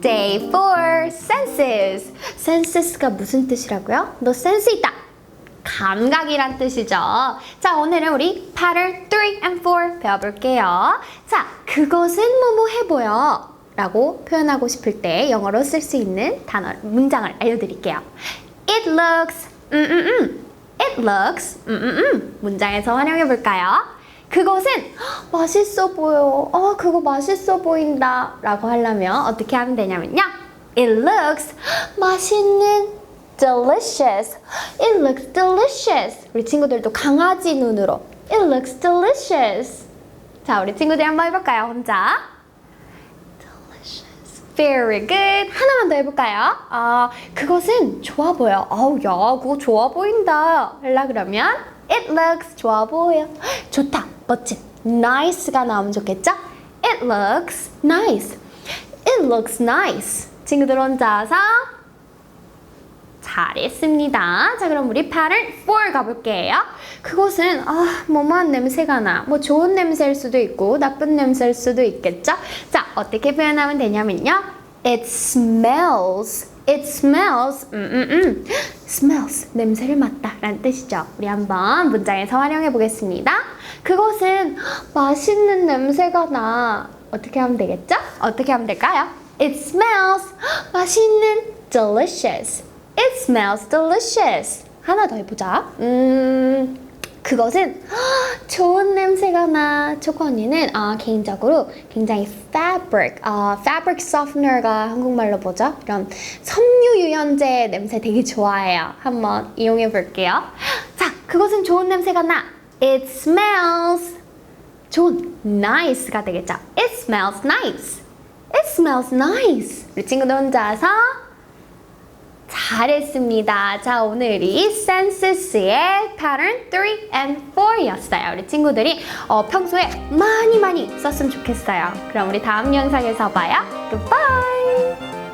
Day 4 senses. senses가 무슨 뜻이라고요? 너 센스 있다. 감각이란 뜻이죠. 자, 오늘은 우리 pattern 3 and 4 배워볼게요. 자, 그것은 뭐뭐 해보여. 라고 표현하고 싶을 때 영어로 쓸 수 있는 단어, 문장을 알려드릴게요. It looks, 음, 음, 음. It looks, 음, 음, 음. 문장에서 활용해볼까요? 그것은 "헉, 맛있어 보여. 어, 그거 맛있어 보인다. 라고 하려면 어떻게 하면 되냐면요. It looks 맛있는 delicious. It looks delicious. 우리 친구들도 강아지 눈으로 It looks delicious. 자, 우리 친구들 한번 해볼까요? 혼자. Delicious. Very good. 하나만 더 해볼까요? 아, 그것은 좋아 보여. 아우, 야, 그거 좋아 보인다. 하려 그러면 It looks 좋아 보여. 좋다. 멋진. Nice가 나오면 좋겠죠? It looks nice. It looks nice. 친구들 혼자서 잘했습니다. 자, 그럼 우리 pattern 4 가볼게요. 그것은 아, 뭐뭐한 냄새가 나. 뭐 좋은 냄새일 수도 있고 나쁜 냄새일 수도 있겠죠? 자, 어떻게 표현하면 되냐면요. It smells. It smells. 음, 음, 음. smells. 냄새를 맡다. 라는 뜻이죠. 우리 한번 문장에서 활용해 보겠습니다. 그것은 맛있는 냄새가 나. 어떻게 하면 되겠죠? 어떻게 하면 될까요? It smells 맛있는 delicious. It smells delicious. 하나 더 해보자. 음, 그것은 좋은 냄새가 나. 초코 언니는 아, 개인적으로 굉장히 fabric, 아, fabric softener가 한국말로 뭐죠? 이런 섬유 유연제 냄새 되게 좋아해요. 한번 이용해 볼게요. 자, 그것은 좋은 냄새가 나. It smells 좋은 nice가 되겠죠. It smells nice. It smells nice. 우리 친구들 혼자서 잘했습니다. 자, 오늘이 senses의 pattern 3 and 4였어요. 우리 친구들이 어, 평소에 많이 많이 썼으면 좋겠어요. 그럼 우리 다음 영상에서 봐요. Goodbye!